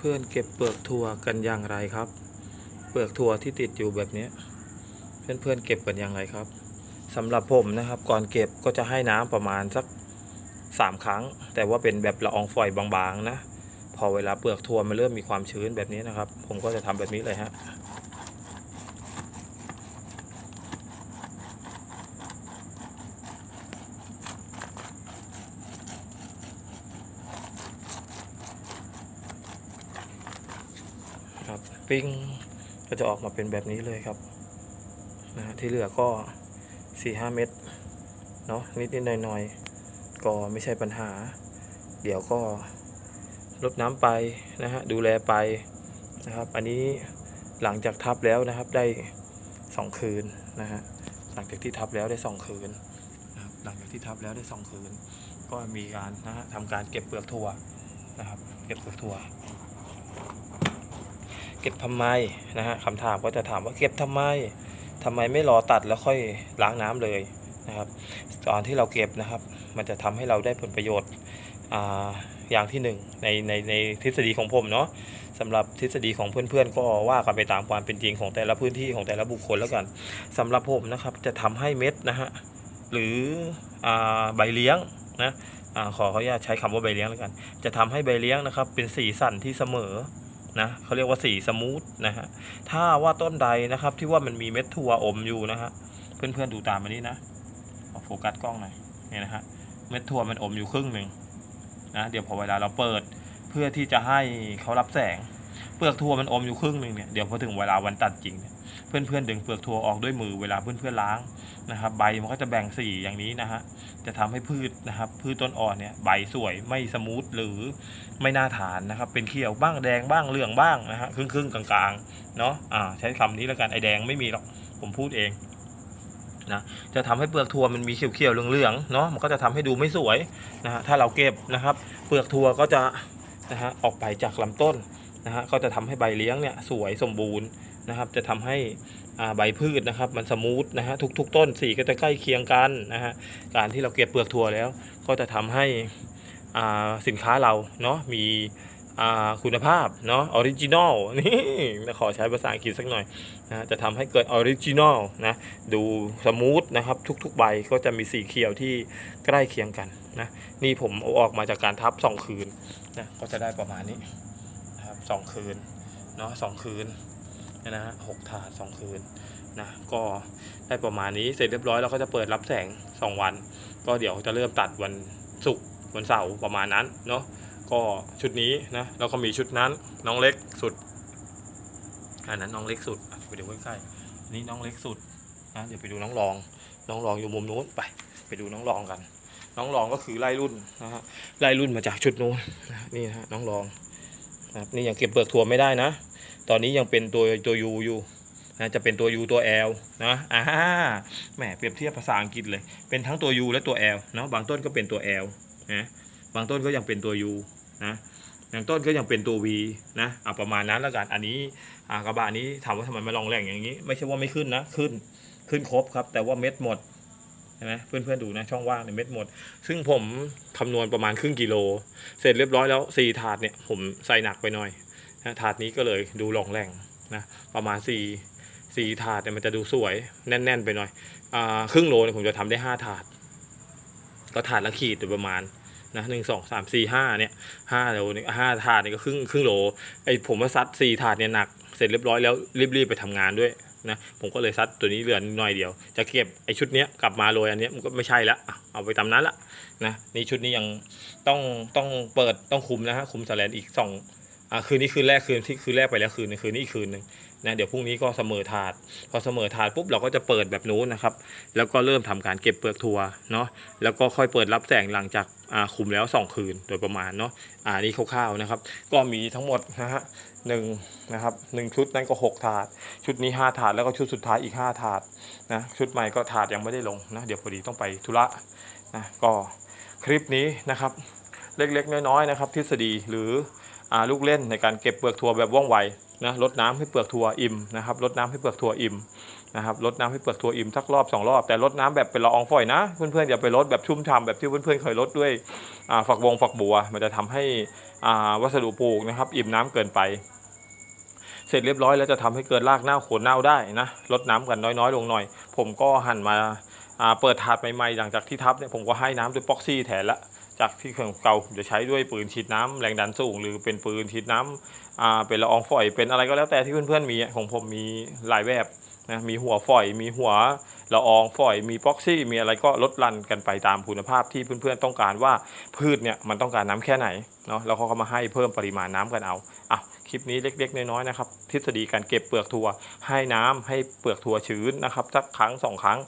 เพื่อนๆเก็บเปลือกถั่วกันอย่างไรครับ เปลือกถั่วที่ติดอยู่แบบนี้ เพื่อนๆเก็บกันอย่างไรครับสำหรับผมนะครับ ก่อนเก็บก็จะให้น้ำประมาณสักสามครั้ง แต่ว่าเป็นแบบละอองฝอยบางๆนะ พอเวลาเปลือกถั่วมันเริ่มมีความชื้นแบบนี้นะครับ ผมก็จะทำแบบนี้เลยฮะ ปิ้งก็จะออกมาเป็นแบบนี้เลยครับนะที่เหลือก็4-5หเม็ดเนาะนิดนิดหน่อยหน่อยๆก็ไม่ใช่ปัญหา เดี๋ยวก็ลดน้ำไปนะฮะดูแลไปนะครับ อันนี้หลังจากทับแล้วนะครับได้2คืนนะฮะหลังจากที่ทับแล้วได้2คืนนะครับหลังจากที่ทับแล้วได้2คืน ก็มีการนะฮะทำการเก็บเปลือกถั่วนะครับ เก็บเปลือกถั่ว เก็บทำไมนะฮะคำถามก็จะถามว่าเก็บทำไมทำไมไม่รอตัดแล้วค่อยล้างน้ำเลยนะครับ ตอนที่เราเก็บนะครับ มันจะทำให้เราได้ผลประโยชน์อ่าอย่างที่หนึ่งในในในทฤษฎีของผมเนาะสำหรับทฤษฎีของเพื่อนๆ ก็ว่ากันไปตามความเป็นจริงของแต่ละพื้นที่ของแต่ละบุคคลแล้วกันสำหรับผมนะครับจะทำให้เม็ดนะฮะหรืออาใบเลี้ยงนะอาขอขออนุญาตใช้คำว่าใบเลี้ยงแล้วกัน จะทำให้ใบเลี้ยงนะครับเป็นสีสันที่เสมอ นะเขาเรียกว่าสีสมูทนะฮะถ้าว่าต้นใดนะครับที่ว่ามันมีเม็ดถั่วอมอยู่นะฮะเพื่อนๆดูตามมานี้นะโฟกัสกล้องหน่อยเนี่ยนะฮะเม็ดถั่วมันอมอยู่ครึ่งหนึ่งนะเดี๋ยวพอเวลาเราเปิด เพื่อที่จะให้เขารับแสง เปลือกถั่วมันอมอยู่ครึ่งหนึ่งเนี่ยเดี๋ยวพอถึงเวลาวันตัดจริงเนี่ยเพื่อนๆดึงเปลือกถั่วออกด้วยมือเวลาเพื่อนๆล้างนะครับ ใบมันก็จะแบ่งสีอย่างนี้นะฮะจะทำให้พืชนะครับ พืชต้นอ่อนเนี่ยใบสวยไม่สมูทหรือไม่น่าทานนะครับ เป็นเขียวบ้างแดงบ้างเหลืองบ้างนะฮะครึ่งๆกลางๆเนาะอ่าใช้คำนี้แล้วกันไอแดงไม่มีหรอกผมพูดเองนะจะทำให้เปลือกถั่วมันมีเขียวๆเหลืองๆเนาะมันก็จะทำให้ดูไม่สวยนะฮะถ้าเราเก็บนะครับ เปลือกถั่วก็จะนะฮะออกไปจากลำต้น นะฮะก็จะทำให้ใบเลี้ยงเนี่ยสวยสมบูรณ์นะครับ จะทำให้อ่าใบพืชนะครับ มันสมูทนะฮะทุกๆ ต้นสีก็จะใกล้เคียงกันนะฮะการที่เราเก็บเปลือกถั่วแล้ว ก็จะทำให้อ่าสินค้าเราเนาะมีอ่าคุณภาพเนาะออริจินอลนี่ขอใช้ภาษาอังกฤษสักหน่อยนะจะทำให้เกิดออริจินอลนะดูสมูทนะครับ ทุกๆ ใบก็จะมีสีเขียวที่ใกล้เคียงกันนะนี่ผมเอาออกมาจากการทับสองคืนนะก็จะได้ประมาณนี้ สองคืนเนาะสองคืนนะฮะหกถาดสองคืนนะก็ได้ประมาณนี้เสร็จเรียบร้อยเราก็จะเปิดรับแสงสองวัน ก็เดี๋ยวจะเริ่มตัดวันศุกร์วันเสาร์ประมาณนั้นเนาะก็ชุดนี้นะแล้วก็มีชุดนั้นน้องเล็กสุดอันนั้นน้องเล็กสุดไปดูใกล้ๆอันนี่น้องเล็กสุดนะเดี๋ยวไปดูน้องรอง น้องรองอยู่มุมนู้นไป ไปดูน้องรองกัน น้องรองก็คือไล่รุ่นนะฮะไล่รุ่นมาจากชุดนู้นนี่นะฮะน้องรอง ครับนี่ยังเก็บเปลือกถั่วไม่ได้นะ ตอนนี้ยังเป็นตัวตัวยูอยู่นะจะเป็นตัว U ตัว L นะอ่าแหมเปรียบเทียบภาษาอังกฤษเลย เป็นทั้งตัว U และตัว L เนาะบางต้นก็เป็นตัว L นะบางต้นก็ยังเป็นตัว U นะบางต้นก็ยังเป็นตัว V นะอะประมาณนั้นแล้วกันอันนี้อ่ากระบะนี้ถามว่าทำไมมาลองแรงอย่างนี้ ไม่ใช่ว่าไม่ขึ้นนะ ขึ้นขึ้นครบครับ แต่ว่าเม็ดหมด ไหมเพื่อนๆดูนะช่องว่างในยเม็ดหมด ซึ่งผมคำนวณประมาณครึ่งกิโล เสร็จเรียบร้อยแล้วสี่ถาดเนี่ยผมใส่หนักไปหน่อยนะถาดนี้ก็เลยดูหลองแรงนะประมาณสี่สี่ถาดเนี่ยมันจะดูสวยแน่น ๆ ไปหน่อยอ่าครึ่งโลเนี่ยผมจะทำได้ห้าถาด ก็ถาดละขีดโดยประมาณนะหนึ่งสองสามสี่ห้าเนี่ยห้าโลเนี่ยห้าถาดนี่ก็ครึ่งครึ่งโลไอ้ผมว่าซัดสี่ถาดเนี่ยหนักเสร็จเรียบร้อยแล้วรีบๆไปทำงานด้วย นะผมก็เลยซัดตัวนี้เหลือหน่อยเดียว จะเก็บไอ้ชุดเนี้ยกลับมาโรยอันเนี้ยมันก็ไม่ใช่ละเอาไปตามนั้นละนะนี่ชุดนี้ยังต้องต้องเปิดต้องคุมนะฮะคุมแสแลนอีกสองอ่าคืนนี้คืนแรกคืนที่คืนแรกไปแล้วคืนนึงคืนนี้อีกคืนหนึ่ง นะเดี๋ยวพรุ่งนี้ก็เสมอถาด พอเสมอถาดปุ๊บเราก็จะเปิดแบบนู้นนะครับ แล้วก็เริ่มทำการเก็บเปลือกถั่วเนาะแล้วก็ค่อยเปิดรับแสงหลังจากคุมแล้ว 2 คืนโดยประมาณเนาะอ่านี่คร่าวๆนะครับ ก็มีทั้งหมดนะฮะหนึ่งนะครับหนึ่งชุดนั่นก็ 6 ถาด ชุดนี้ 5 ถาดแล้วก็ชุดสุดท้ายอีก 5 ถาดนะชุดใหม่ก็ถาดยังไม่ได้ลงนะเดี๋ยวพอดีต้องไปธุระนะก็คลิปนี้นะครับเล็กๆ น้อยๆนะครับทฤษฎีหรืออลูกเล่นในการเก็บเปลือกถั่วแบบว่องไว นะลดน้ำให้เปลือกถั่วอิ่มนะครับลดน้ำให้เปลือกถั่วอิ่มนะครับลดน้ำให้เปลือกถั่วอิ่มสักรอบสองรอบแต่ลดน้ำแบบเป็นละอองฝอยนะเพื่อนๆอย่าไปลดแบบชุ่มฉ่ำแบบที่เพื่อนๆเคยลดด้วยฝักบงฝักบัว มันจะทำให้วัสดุปลูกนะครับ อิ่มน้ำเกินไป เสร็จเรียบร้อยแล้วจะทำให้เกิดรากเน่าโคนเน่าได้นะลดน้ำกันน้อยๆ ลงหน่อย ผมก็หันมาอ่าเปิดถาดใหม่ๆหลังจากที่ทับเนี่ยผมก็ให้น้ำด้วยป๊อกซี่แทนละ จากที่เก่าจะใช้ด้วยปืนฉีดน้ำแรงดันสูง หรือเป็นปืนฉีดน้ำอ่าเป็นละอองฝอย เป็นอะไรก็แล้วแต่ที่เพื่อนๆมีของผมมีหลายแบบนะมีหัวฝอย มีหัวละอองฝอย มีป๊อกซี่ มีอะไรก็ลดลันกันไปตามคุณภาพที่เพื่อนๆต้องการว่าพืชเนี่ยมันต้องการน้ำแค่ไหนเนาะแล้วเขาก็มาให้เพิ่มปริมาณน้ำกันเอาอะ ลิปนี้เล็ก ๆ น้อยๆนะครับ ทฤษฎีการเก็บเปลือกถั่วให้น้ำให้เปลือกถั่วชื้นนะครับสักครั้งสองครั้ง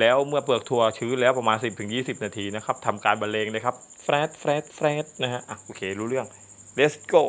แล้วเมื่อเปลือกถั่วชื้นแล้วประมาณ 10-20 นาทีนะครับทำการบรรเลงเลยครับแฟรดแฟรดแฟรดนะฮะอะโอเครู้เรื่อง let's go